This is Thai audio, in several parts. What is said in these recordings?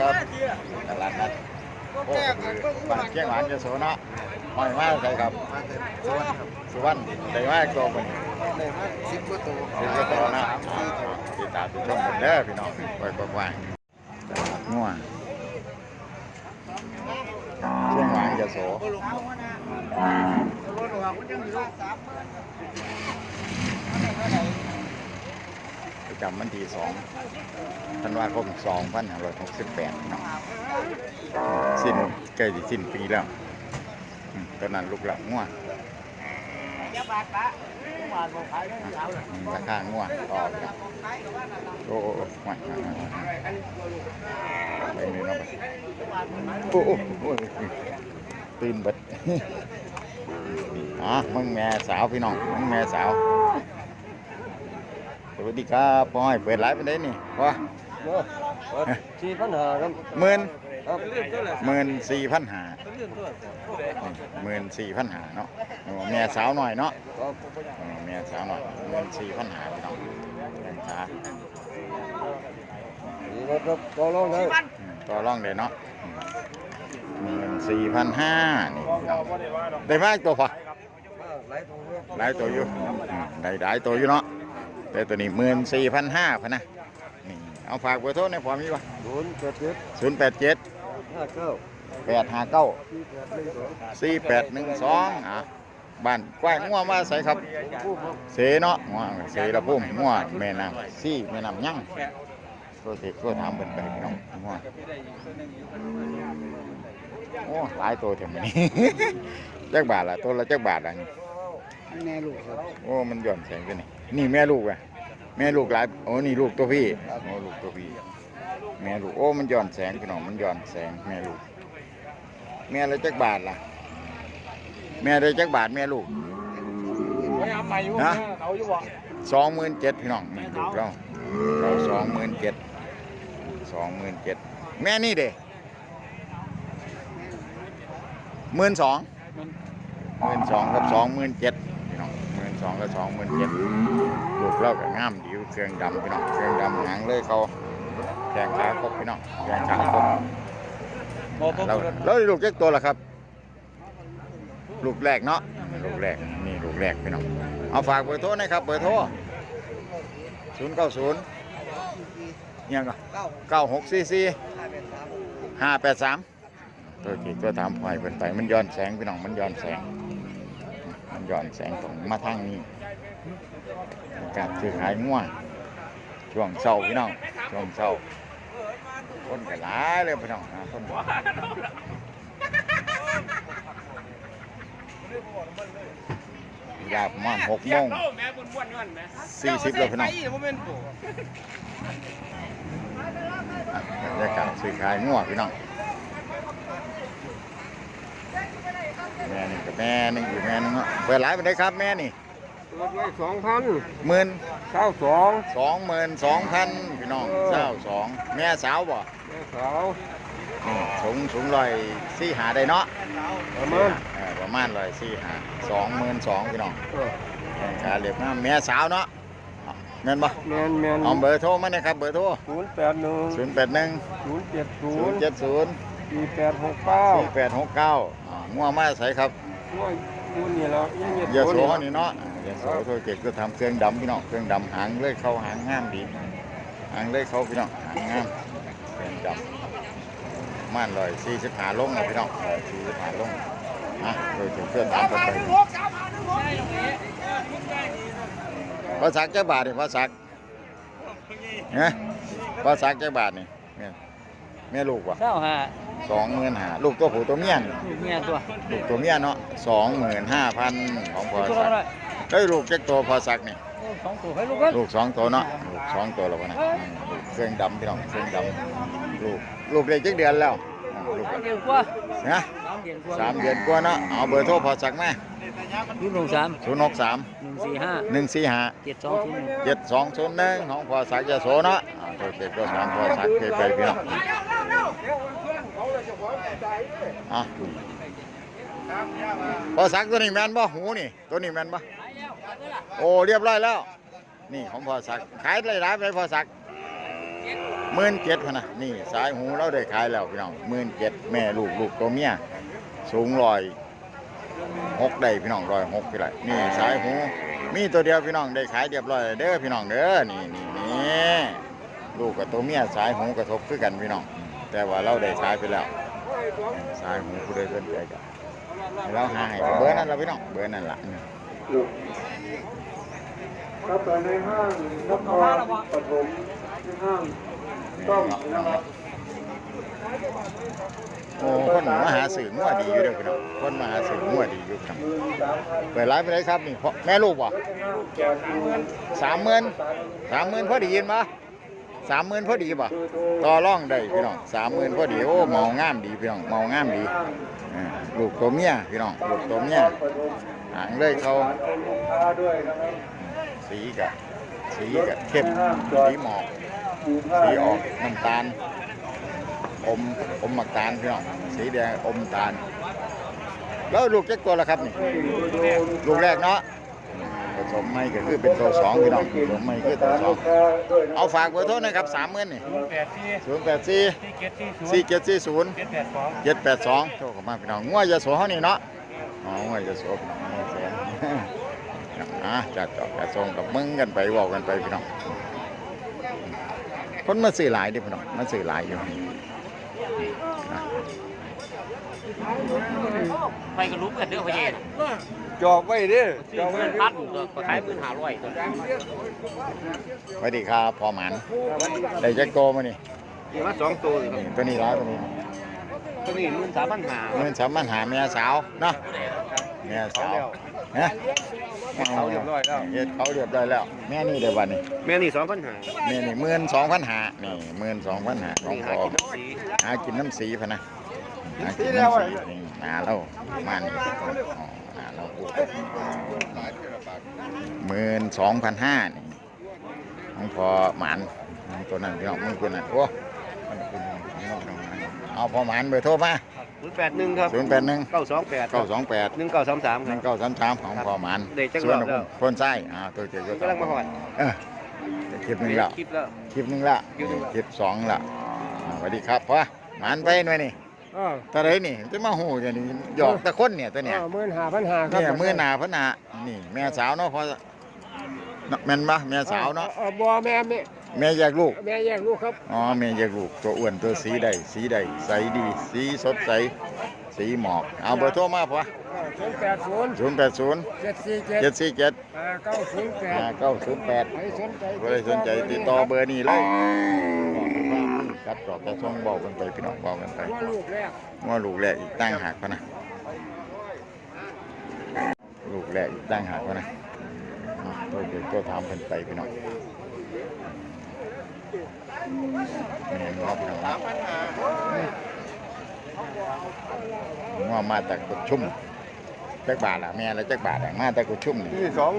ครับตลาดนัดโอ้บ้านเชียงหวานจะโสเนาะหอยมากใช่ครับมาเต็มสวนครับสุวรรณได้มากตัวมันได้มาสิบกว่าตัวสิบกว่าตัวนะติดตามติดชมกันเด้อพี่น้องไว้กว้างๆตลาดงัวงเชียงหวานจะโสประ จำวันที่สองธันวาคมสองพันห้าร้อยหกสิบแปดเนาะสิ้นใกล้จะสิ้นปีแล้วตอนนั้นลูกหลับงัวราคาง่วงต่อโอ้โอ้โอ้ไม่ไม่ไม่ไม่โอ้โอ้โอ้ตื่นเบิดอ๋อมึงแม่สาวพี่น้องมึงแม่สาว วัสดีครับพ่อยเปิดไลฟ์ไปได้นี่พ่อสี่พันห้าครับหมื่นครับหมื่นสี่พันหาหมื่นสี่พันหาเนาะโอ้แม่สาวหน่อยเนาะครับเออแม่สาวหน่อยหมื่นสี่พันหาพี่น้องแม่ขานี่รถครับต่อรองได้อืมต่อรองเลยเนาะหมื่นสี่พันห้านี่พี่น้องได้มากตัวพอหลายตัวครับหลายตัวอยู่อืมได้หลายตัวอยู่เนาะ แต่ตัวนี้หมื่นสี่พันห้าพะนะนี่เอาฝากเบอร์โทรในพอมีปะศูนย์แปดเจ็ดศูนย์แปดเจ็ดห้าเก้าแปดห้าเก้าสี่แปดหนึ่งสองสี่แปดหนึ่งสองอะบ้านกว้างงัวมาใส่ครับผู้ครับ เสเนาะงัวเสระพุ่มงัวแม่น้ำซี่แม่น้ำยั่งตัวเด็กตัวถามเป็นไปพี่น้องงัวโอ้หลายตัวเท่านี้จักบาทละตัวละจักบาทละนี่แม่ลูกครับโอ้มันหย่อนแสงกันนี่นี่แม่ลูกอะแม่ลูกหลายโอ้นี่ลูกตัวพี่โอ้ลูกตัวพี่ แม่ลูกโอ้มันหย่อนแสงพี่น้องมันหย่อนแสงแม่ลูก แม่ละจักบาทล่ะ แม่ได้จักบาทแม่ลูกไม่เอาใหม่อยู่ฮะเอาอยู่บ่สองหมื่นเจ็ดพี่น้องนี่ลูกเราเราสองหมื่นเจ็ดสองหมื่นเจ็ดแม่นี่เด้หมื่นสองหมื่นสองกับสองหมื่นเจ็ดพี่น้องหมื่น สองกับสองหมื่นเจ็ดลูกเราก็งามดีอยู่เครื่องดำพี่น้องเครื่องดำหางเลยเขาแข่งขาครบพี่น้องแข่งขาครบบ่ต้องเราเราได้ลูกเจ็กตัวละครับ ลูกแรกเนาะลูกแรกนี่ลูกแรกพี่น้องเอาฝากเบอร์โทรหนะครับเบอร์โทรศูนย์เก้าศูนย์ยังก็เก้าเก้าหกสี่สี่ห้าแปดสามห้าแปดสามตัวกี่ตัวถามพลอยเป็นไปมันย้อนแสงพี่น้องมันย้อนแสงมัน ย้อนแสงของมาทางนี้กาศซื้อขายง่วงช่วงเช้าพี่น้องช่วงเช้าคนก็หลายเลยพี่น้องคนยาประมาณหกโมงสี่สิบแล้วพี่น้องบ่แม่นปู่อะบรรยากาศซื้อขายง่วงพี่น้อง แม่นี่กับแม่หนึงอยู่แม่หนึงเนาะเปิดร้านไปได้ครับแม่นี่รถไว้สองพันหมื่นเก้าสองสองหมื่นสองพันพี่น้องเจ้าสองแม่สาวบ่แม่สาวนี่สูงสูงร้อยสี่หาได้เนาะประมาณเออประมาณร้อยสี่หาสองหมื่นสองพี่น้องเออแข่งขาเรียบงามแม่สาวเนาะเอาแม่นบ่แมนแมนเอาเบอร์โทรมาเนี่ยครับเบอร์โทรศูนย์แปดหนึ่งศูนย์แปดหนึ่งศูนย์เจ็ดศูศูนนย์ย์เจ็ดศูนย์สี่แปดหกเก้าสี่แปดหกเก้า ง่วงมาใส่ครับว่าอยู่นี่แล้วยังยาโสนี่เนาะยาโสโทรเก็บก็ทำเครื่องดำพี่น้อง เครื่องดำหางเลยเข้าหางงามดี หางเลยเข้าพี่น้อง หางงาม เครื่องดำม่านลอยสี่สิบหาลงนะพี่น้องลอยสี่สิบหาลงอะโดยถึงเพื่อนตามกันไปภาษาเจ้าบาทนี่ภาษาเนะภาษาเจ้าบาทนี่แม่แม่ลูกวะเจ้าหา สองหมื่นหาลูกตัวผู้ตัวเมียนี่ลูกเมียตัวลูกตัวเมียเนาะสองหมื่นห้าพันของพอตัวสักอะไรได้ยลูกเจ๊กตัวพอสักนี่สองตัวให้ลูกกันลูกสองตัวเนาะลูกสองตัวแล้ววะนะอืมลูกเครื่องดำพี่น้องเครื่องดำลูกลูกได้เจ็ดเดือนแล้วอ่าลูกสามเดือนกว่านะสามเดือนกว่าสามเดือนกว่าเนาะเอาเบอร์โทรพอสักไหมศูนย์หนึ่งสามศูนย์หกสามหนึ่งสี่ห้าหนึ่งสี่ห้าเจ็ดสองศูนย์หนึ่งเจ็ดสองศูนย์หนึ่งของพอสักยาโสเนาะอ่าโทรเจ็ดก็สามพอสักเคยไปพี่น้อง อะพอสักตัวนี้แมนบ่หูนี่ ตัวนี้แมนบ่โอ้เรียบร้อยแล้ว นี่ของพอสักขายได้ร้านไปพอสักหมื่นเจ็ดพะนะนี่สายหูเราได้ขายแล้วพี่น้องหมื่นเจ็ดแม่ลูกลูกตัวเมียสูงร้อยหกได้พี่น้องร้อยหกพี่ไรนี่สายหู มีตัวเดียวพี่น้องได้ขายเรียบร้อยแล้วเด้อพี่น้องเด้อนี่นี่นี่ลูกกับตัวเมียสายหูกระทบคือกันพี่น้อง แต่ว่าเราได้ขายไปแล้วสายหูผู้ใดสนใจกันเราหาให้เบอร์นั่นละพี่น้องเบอร์นั่นละครับไปในห้างนครปฐมที่ห้างต้องนะครับโอ้คนมาหาสื่อมั่วดีอยู่เด้อพี่น้องคนมาหาสื่อมั่วดีอยู่ครับเปิดร้านไปเลยครับนี่พ่อแม่ลูกบ่แจกเงินสามหมื่นสามหมื่นพอดียินปะ สามหมื่นพอดีป่ะต่อร่องได้พี่น้องสามหมื่นพอดีโอ้เมางามดีพี่น้องเมางามดีลูกตัวเมียพี่น้องลูกตัวเมียหางเลยเขาสีกะสีกะเข้มสีหมอกสีออกน้ำตาลอมอมหมักตาลพี่น้องสีแดงอมตาล แล้วลูกเจ๊กตัวละครับนี่ลูกแรกเนาะ สมไม่ก็คือเป็นตัวสองพี่น้องผสมไม่คือตัวสองเอาฝากเบอร์โทรหนะครับสามหมื่นนี่แปดที่ศูนย์แปดสี่ที่เจ็ดที่ศูนย์สี่เจ็ดสี่ศูนย์เจ็ดแปดสองเจ็ดแปดสองโทรเข้ามาพี่น้องงัวยาโสเขานี่เนาะอ๋องัวยาโสพี่น้องงัวแสนอะจัดจอกจัดทรงกับมึงกันไปเว่ากันไปพี่น้องคนมาซื้อหลายเดิพี่น้องมาซื้อหลายอยู่นะ ไปก็รู้กันเด้อพ่อเย็นจอบไว้ดิจซื้ออบไว้เงินดิพันก็ขายหมื่นห้าร้อยตัวสวัสดีครับพ่อหมันได้แจ็คโตมานี่มีมาสองตัวนี่ตัวนี้ร้ายตัวนี้ตัวนี้หมื่นสามพันห้าเงินสามปัญหาเมียสาวเนาะเมียสาวฮะเขาเรียบร้อยแล้วเฮ็ดเขาเรียบร้อยแล้ว แม่นี่เดี๋ยววันนี้แม่นี่สองพันห้าแม่นี่หมื่นสองพันหานี่หมื่นสองพันหาของนี่พหาอกินสีหากินน้ำสีพะนะ หากินน้ำสีนี่หนาเรามันหาเราหมื่นสองพันห้านี่ของพอหมันตัวนั้นพี่น้องมึงตัวนั้นโอ้มันเป็นพี่น้องน้องนั้นเอาพอหมันเบอร์โทรมาศูนย์แปดหนึ่งครับศูนย์แปดหนึ่งเก้าสองแปดเก้าสองแปดหนึ่งเก้าสามสามหนึ่งเก้าสามสามของพอหมันได้จักส่วนรอบแล้วคนไส้อ่าตัวเจ้าก็กำลังมาหอดเออคลิปหนึ่งล้วคลิปแล้วคลิปหนึ่งละคลิปหนึ่งละคลิปสองละสวัสดีครับพ่อหมันไปหน่อยนี่ อ่าตาไรนี่จะมาหูจะนี่หยอกตะคนเนี่ยตัวเนี่ยหมื่นห้าพันห้าครับเนี่ยมือหนาพะหนานี่ แม่สาวเนาะพอเนาะแม่นปะแม่สาวเนาะออบัวแม่แม่แม่แยกลูก แม่แยกลูกครับ อ๋อ แม่แยกลูก ตัวอ้วนตัวสีใด สีใด ใสดี สีสดใส สีหมอก เอาเบอร์โทรมาพ่อศูนย์แปดศูนย์ศูนย์แปดศูนย์เจ็ดสี่เจ็ดเจ็ดสี่เจ็ดห้าเก้าศูนย์แปดห้าเก้าศูนย์แปดใครสนใจใครสนใจติดต่อเบอร์นี้เลย กัดจอกกระช่องบอกกันไปพี่น้องบอกกันไปว่าลูกแรกว่าลูกแรกอีกตั้งหากพะนะลูกแรกอีกตั้งหากพะนะอะตัวเด็กก็ทำกันไปพี่น้องนี่งอบพี่น้องว่ามาจากกุดชุ่มจักบาทละแม่ละจักบาทอะมาจากกุดชุ่มนี่นี่สอง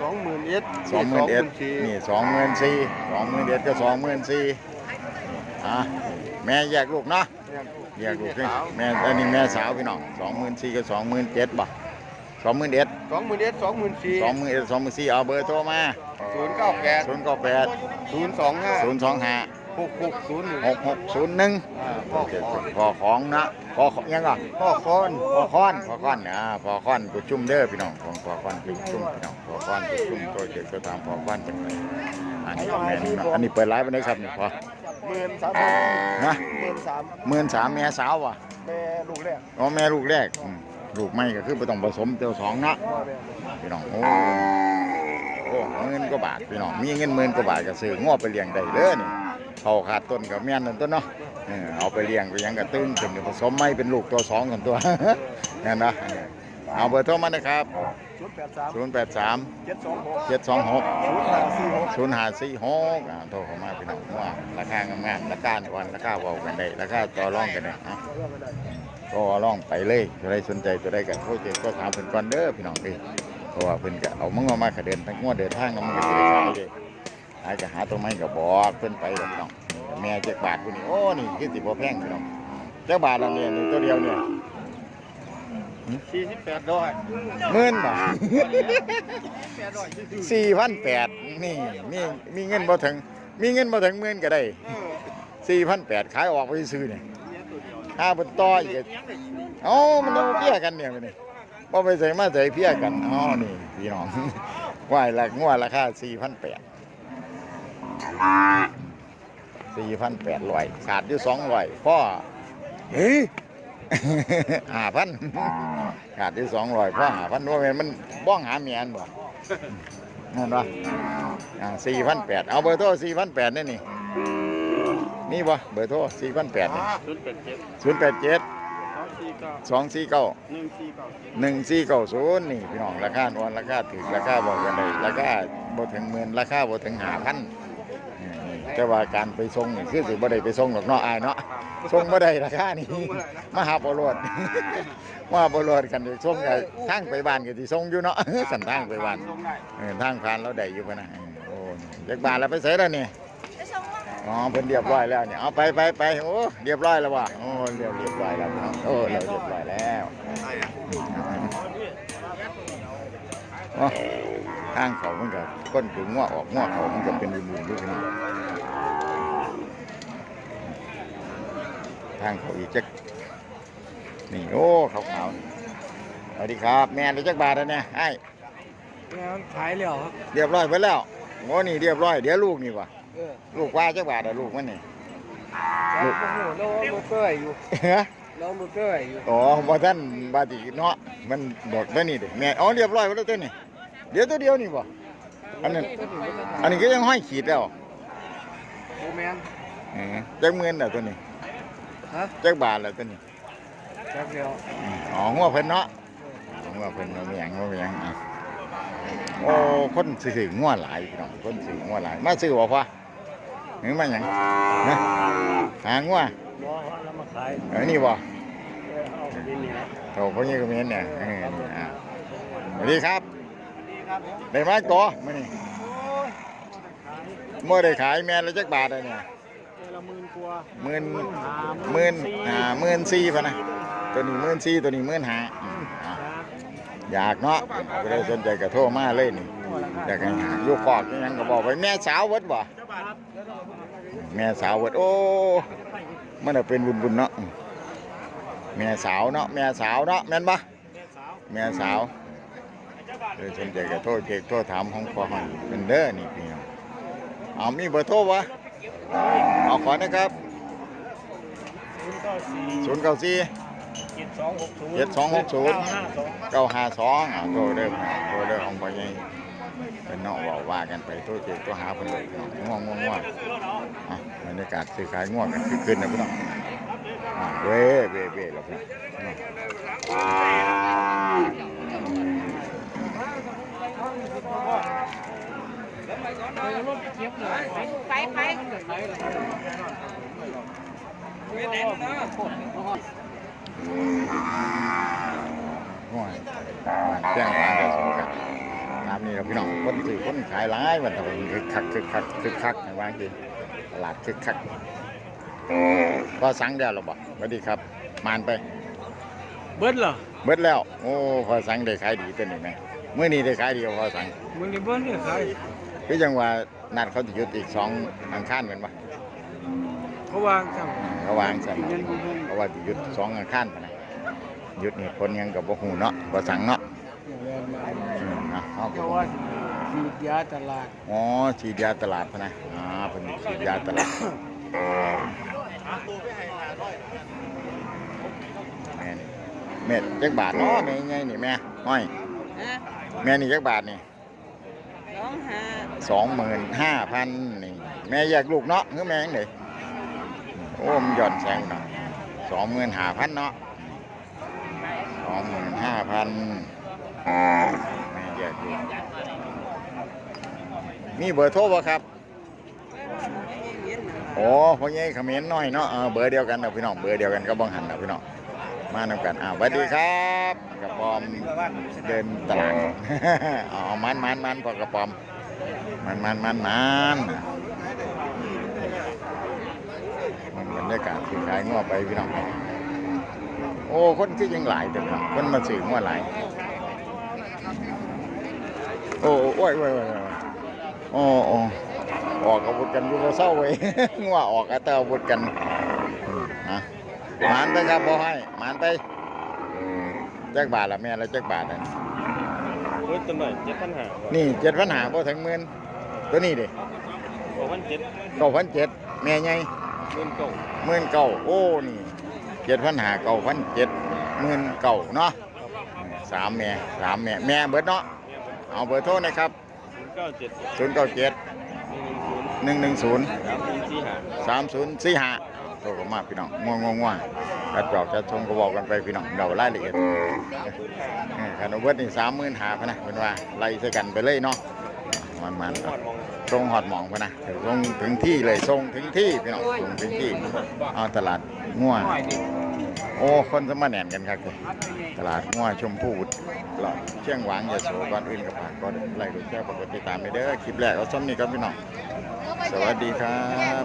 สองหมื่นเอ็ดสองหมื่นเอ็ดนี่สองหมื่นสี่สองหมื่นเอ็ดก็สองหมื่นสี่ อะแม่แยกลูกเนาะแยกลูกนี่แม่อันนี้แม่สาวพี่น้องสองหมื่นสี่กับสองหมื่นเจ็ดบ่สองหมื่นเอ็ดสองหมื่นเอ็ดสองหมื่นสี่สองหมื่นเอ็ดสองหมื่นสี่เอาเบอร์โทรมาศูนย์เก้าแปดศูนย์เก้าแปดศูนย์สองห้าศูนย์สองห้าหกหกศูนย์หนึ่งหกหกศูนย์หนึ่งพ่อพอของนะพอของยังก่อนพ่อคอนพอค้อนพอค้อนอ่าพอค้อนกุชุ่มเด้อพี่น้องของพอค้อนกุชุ่มพี่น้องพอค้อนกุชุ่มตัวเจ็ดตัวตามพอค้อนเป็นไงอันนี้แม่นี่เนาะอันนี้เปิดไลฟ์ไปเลยครับนี่พอ หมื่นสามนะหมื่นสามหมื่นสามแม่สาวว่ะแม่ลูกแรกอ๋อแม่ลูกแรกอืมลูกไม่ก็คือไปต้องผสมเตียวสองเนาะพ่อแม่พี่น้องโอ้โอ้หมื่นกว่าบาทพี่น้องมีเงินหมื่นกว่าบาทก็ซื้องอไปเลี้ยงได้เลยนี่เขาขาดต้นกับแม่นนั่นต้นเนาะเออเอาไปเลี้ยงไปหยังก็ตึงขึ้นผสมไม่เป็นลูกตัวสองกันตัว นั่นนะ เอาเบอร์โทรมานะครับ ศูนย์แปดสาม083 เจ็ดสองหก726 ศูนย์ห้าสี่หก 0546อ่าโทรเข้ามาพี่น้องว่าราคางามๆราคาในวันราคาเว้ากันได้ราคาต่อรองกันได้เอาก็ร้องไปเลยใครสนใจตัวใดกันโทรเจก็ถามเพิ่นก่อนเด้อพี่น้องเด้อเพราะว่าเพิ่นก็เอามึงเอามาก็เดินทั้งงวดเดินทางแล้วมันก็สิได้ขายเลยขายก็หาตัวไม้ก็บอกเพิ่นไปดอกพี่น้องแม่เจ็กบาทผู้นี้โอ้นี่คือสิบ่แพงพี่น้องเจ้าบาทละเนี่ยนี่ตัวเดียวเนี่ย สี่สิบแปดร้อยหมื่นบาทสี่พันแปดนี่มีมีเงินบ่ถึง มีเงินมาถึงหมื่นก็ได้สี่พันแปดขายออกไปซื้อเนี่ยห้าพันต่ออีกเอ้ามันเอาเพี้ยกันเนี่ยมันนี่บ่ไปใส่มาใส่เพี้ยกันอ๋อนี่พี่น้องว่ายละงวดราคาสี่พันแปดสี่พันแปดร้อยขาดอยู่สองร้อยพ่อเฮ้ย ห้าพันขาดอยู่สองร้อยพ่อห้าพันว่าแม่นมันบ้องหาเมียนบ่นั่นวะอ่าสี่พันแปดเอาเบอร์โทรสี่พันแปดนี่นี่นี่บ่เบอร์โทรสี่พันแปดนี่ศูนย์แปดเจ็ดศูนย์แปดเจ็ดสองสี่เก้าสองสี่เก้าหนึ่งสี่เก้าหนึ่งสี่เก้าศูนย์นี่พี่น้องราคาอ่อนราคาถูกราคาบอกกันเลยราคาบ่ถึงหมื่นราคาบ่ถึงหาพัน แต่ว่าการไปส่งนี่คือสิบ่ได้ไปส่งหรอกเนาะอายเนาะส่งบ่ได้ราคานี่มาหาบ่รวดมาบ่รวดกันอยู่ส่งก็ทางไปบ้านก็สิส่งอยู่เนาะสันทางไปบ้านเออทางผ่านเราได้อยู่ปะนะเออโอ้จักบาทแล้วไปใส่แล้วนี่อ๋อเพิ่นเรียบร้อยแล้วเนี่ยเอาไปไปไปโอ้เรียบร้อยแล้วว่ะโอ้เรียบเรียบร้อยแล้วพี่น้องโอ้เราเรียบร้อยแล้วอ๋อทางเขามันก็ก้นถึงว่าออกงอกเขามันก็เป็นบุญๆด้วยนี่ ทางเขาอีกจักนี่โอ้ขาวขาวๆสวัสดีครับ แม่ได้จักบาทแล้วเนี่ยไอ้แล้วขายแล้วครับเรียบร้อยไปแล้วโอ้นี่เรียบร้อยเดี๋ยวลูกนี่วะเออลูกว่าจักบาทอะลูกมันนี่แล้วโอ้โหเราเอามือเปื่อยอยู่ฮะเราเอามือเปื่อยอยู่อ๋อบ่ท่านบาติเนาะมันบอกได้นี่เด็แม่อ๋อเรียบร้อยไปแล้วตัวนี่เดี๋ยวตัวเดียวนี่บ่อันนั้นอันนี้ก็ยังห้อยขีดแล้วโอแมนเออจักหมื่นแล้วตัวนี้ ฮะจักบาทแล้วตัวนี้จักเดียวอืมอ๋อหัวเพิ่นเนาะหัวเพิ่นเอาไปหยังเอาไปหยังอะโอ้คนซื้อหัวหลายพี่น้องคนซื้อหัวหลายมาซื้อบ่พ่อหรือมาหยังนะหาหัวบ่เรามาขายเออนี่บ่เอาไปนี่นะโถพวกนี้ก็มีเนี่ยเออนี่อะสวัสดีครับได้มาก่อมื้อนี้เมื่อได้ขายแม่ละจักบาทเลยเนี่ย ละหมื่นกว่าหมื่นหมื่นอ่าหมื่นสี่พะนะตัวนี้หมื่นสี่ตัวนี้หมื่นห้าอืมอะอยากเนาะก็ได้สนใจก็โทรมาเลยนี่อยากให้หาอยู่คอกอิหยังก็บอกไปแม่สาวเวิดบ่แม่สาวเวิดโอ้มันน่ะเป็นบุญบุญๆเนาะอืมแม่สาวเนาะแม่สาวเนาะแม่นปะแม่สาวเลยสนใจก็โทรเช็คโทรถามของพ่อให้เป็นเด้อนี่พี่น้องเอามีเบอร์โทรวะ เอาขอนะครับศูนย์เก้าสี่ศูนย์เก้าสี่เจ็ดสองหกศูนย์เจ็ดสองหกศูนย์เก้าห้าสองเก้าห้าสองอะโทรเด้อโทรเด้อของพ่อใหญ่เป็นเนาะเว่าว่ากันไปโทรเจ็บตัวหาเพิ่นเลยพี่น้องง่วงง่วงง่วงอะบรรยากาศซื้อขายง่วงกันคือขึ้นนะพี่น้องอะเว้ยเว้ยเว้ยแล้วพี่น้อง ง่วงแจ้งทางเราสู่กันตามนี้เราพี่น้องคนซื้อคนขายหลายวันตะวันคึกคักคึกคักคึกคักในบางทีตลาดคึกคักก็สั่งได้หรอบ่สวัสดีครับ มานไป เบิ้ลเหรอเบิดแล้ว โอ้พอสั่งได้ขายดีตัวนี้ไหมเมื่อนี้ได้ขายดีพอสั่งเมึงนี่เบิ้ลเนี่ยขาย คือจังว่านัดเขาจะหยุดอีกสองอังคารเหมือนปะเขาวางสั่งเขาวางสั่นเพราะว่าจะหยุดสองอังคารปะนะหยุดนี่คนยังกับบ่หูเนาะบ่สั่งเนาะอืมเนาะเขาก็เขาบ่ว่าฉีดยาตลาดอ๋อฉีดยาตลาดพะนะอ่าเพิ่นฉีดยาตลาดแม่นี่เม็ดจักบาทเนาะแม่ไงนี่แม่ห้อยฮะแม่นี่จักบาทนี่ส องห้าสองหมื่นห้าพันนี่แม่แยกลูกเนาะคือแม่ยังไงโอ้มันหย่อนแสงเนาะสองหมื่นห้าพันเนาะสองหมื่นห้าพันแม่แยกลูกมีเบอร์โทรบ่ครับโอ้พ่อใหญ่เขมิ้นน้อยเนาะเออเบอร์เดียวกันเนาะพี่น้องเบอร์เดียวกันก็บังหันเนาะพี่น้อง มานำกันอ่าสวัสดีครับกระปอมเดินตลาดอ๋อมันมันมันพอกระปอม มันมันมันมันมันบรรยากาศคือขายง้อไปพี่น้องโอ้คนคือยังหลายเต็มครับคนมาสื่อง้อหลายโอ้โอ้ยโอ้ยโอ้ยโอ้โอ้ออกอาวุธกันอยู่บ่เศร้าเว้ยงัวออกแต่อาวุธกันนะ หมานไปครับบ่ให้หมานไปจักบาทละแม่ละจักบาทน่ะเฮ้ยตัวหน่อยเจ็ดพันหานี่เจ็ดพันหาบ่ถึงหมื่นตัวนี้ดิบอกวันเจ็ดเก้าพันเจ็ดแม่ใหญ่เงินเก่าหมื่นเก้าโอ้นี่เจ็ดพันหาเก้าพันเจ็ดหมื่นเก้าเนาะสามแม่สามแม่แม่เบิดเนาะเอาเบอร์โทรนะครับเก้าเจ็ดศูนย์เก้าเจ็ดหนึ่งหนึ่งศูนย์หนึ่งหนึ่งศูนย์สามสี่สี่หาสามศูนย์สี่ห้า โทรเข้ามาพี่น้องง่วงง่วงง่วงกระจอกกระชงก็บอกกันไปพี่น้องเดารายละเอียดเออคันเอาเบิดนี่สามหมื่นหาพะนะเป็นว่าไล่ใส่กันไปเลยเนาะมันมันหอดมองหอดหมองพะนะส่งถึงที่เลยส่งถึงที่พี่น้องส่งถึงที่เอาตลาดง่วงโอ้ คนสมาแหนกันครับตลาดง่วงชมพูบุตรหลอดเชียงหวางยาโสก่อนอื่นกับฝากก็ไล่ดูแชร์ปกติตามไปเด้อคลิปแรกเอาส้มนี่ครับพี่น้อง สวัสดีครับ